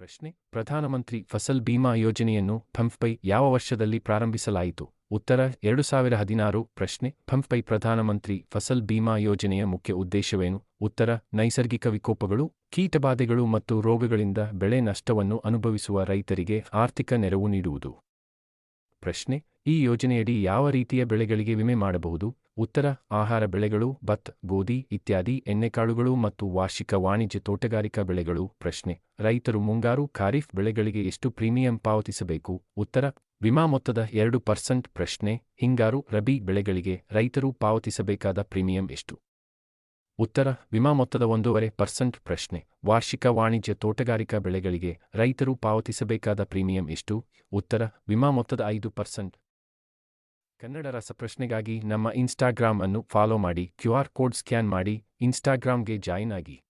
ಪ್ರಶ್ನೆ ಪ್ರಧಾನಮಂತ್ರಿ ಫಸಲ್ ಬಿಮಾ ಯೋಜನೆಯನ್ನು ಫಂಫ್ಪೈ ಯಾವ ವರ್ಷದಲ್ಲಿ ಪ್ರಾರಂಭಿಸಲಾಯಿತು? ಉತ್ತರ, ಎರಡು ಸಾವಿರ ಹದಿನಾರು, ಪ್ರಶ್ನೆ ಫಂಫ್ಪೈ ಪ್ರಧಾನಮಂತ್ರಿ ಫಸಲ್ ಬಿಮಾ ಯೋಜನೆಯ ಮುಖ್ಯ ಉದ್ದೇಶವೇನು? ಉತ್ತರ, ನೈಸರ್ಗಿಕ ವಿಕೋಪಗಳು, ಕೀಟಬಾಧೆಗಳು ಮತ್ತು ರೋಗಗಳಿಂದ ಬೆಳೆ ನಷ್ಟವನ್ನು ಅನುಭವಿಸುವ ರೈತರಿಗೆ ಆರ್ಥಿಕ ನೆರವು ನೀಡುವುದು. ಪ್ರಶ್ನೆ, ಈ ಯೋಜನೆಯಡಿ ಯಾವ ರೀತಿಯ ಬೆಳೆಗಳಿಗೆ ವಿಮೆ ಮಾಡಬಹುದು? ಉತ್ತರ, ಆಹಾರ ಬೆಳೆಗಳು ಭತ್ ಗೋಧಿ ಇತ್ಯಾದಿ, ಎಣ್ಣೆಕಾಳುಗಳು ಮತ್ತು ವಾರ್ಷಿಕ ವಾಣಿಜ್ಯ ತೋಟಗಾರಿಕಾ ಬೆಳೆಗಳು. ಪ್ರಶ್ನೆ, ರೈತರು ಮುಂಗಾರು ಖಾರಿಫ್ ಬೆಳೆಗಳಿಗೆ ಎಷ್ಟು ಪ್ರೀಮಿಯಂ ಪಾವತಿಸಬೇಕು? ಉತ್ತರ, ವಿಮಾ ಮೊತ್ತದ ಎರಡು ಪರ್ಸೆಂಟ್. ಪ್ರಶ್ನೆ, ಹಿಂಗಾರು ರಬಿ ಬೆಳೆಗಳಿಗೆ ರೈತರು ಪಾವತಿಸಬೇಕಾದ ಪ್ರೀಮಿಯಂ ಎಷ್ಟು? ಉತ್ತರ, ವಿಮಾ ಮೊತ್ತದ ಒಂದೂವರೆ ಪರ್ಸೆಂಟ್. ಪ್ರಶ್ನೆ, ವಾರ್ಷಿಕ ವಾಣಿಜ್ಯ ತೋಟಗಾರಿಕಾ ಬೆಳೆಗಳಿಗೆ ರೈತರು ಪಾವತಿಸಬೇಕಾದ ಪ್ರೀಮಿಯಂ ಎಷ್ಟು? ಉತ್ತರ, ವಿಮಾ ಮೊತ್ತದ ಐದು ಪರ್ಸೆಂಟ್. ಕನ್ನಡ ರಸಪ್ರಶ್ನೆಗಾಗಿ ನಮ್ಮ ಇನ್ಸ್ಟಾಗ್ರಾಮ್ ಅನ್ನು ಫಾಲೋ ಮಾಡಿ ಕ್ಯೂಆರ್ ಕೋಡ್ ಸ್ಕ್ಯಾನ್ ಮಾಡಿ ಇನ್ಸ್ಟಾಗ್ರಾಮ್ಗೆ ಜಾಯಿನ್ ಆಗಿ.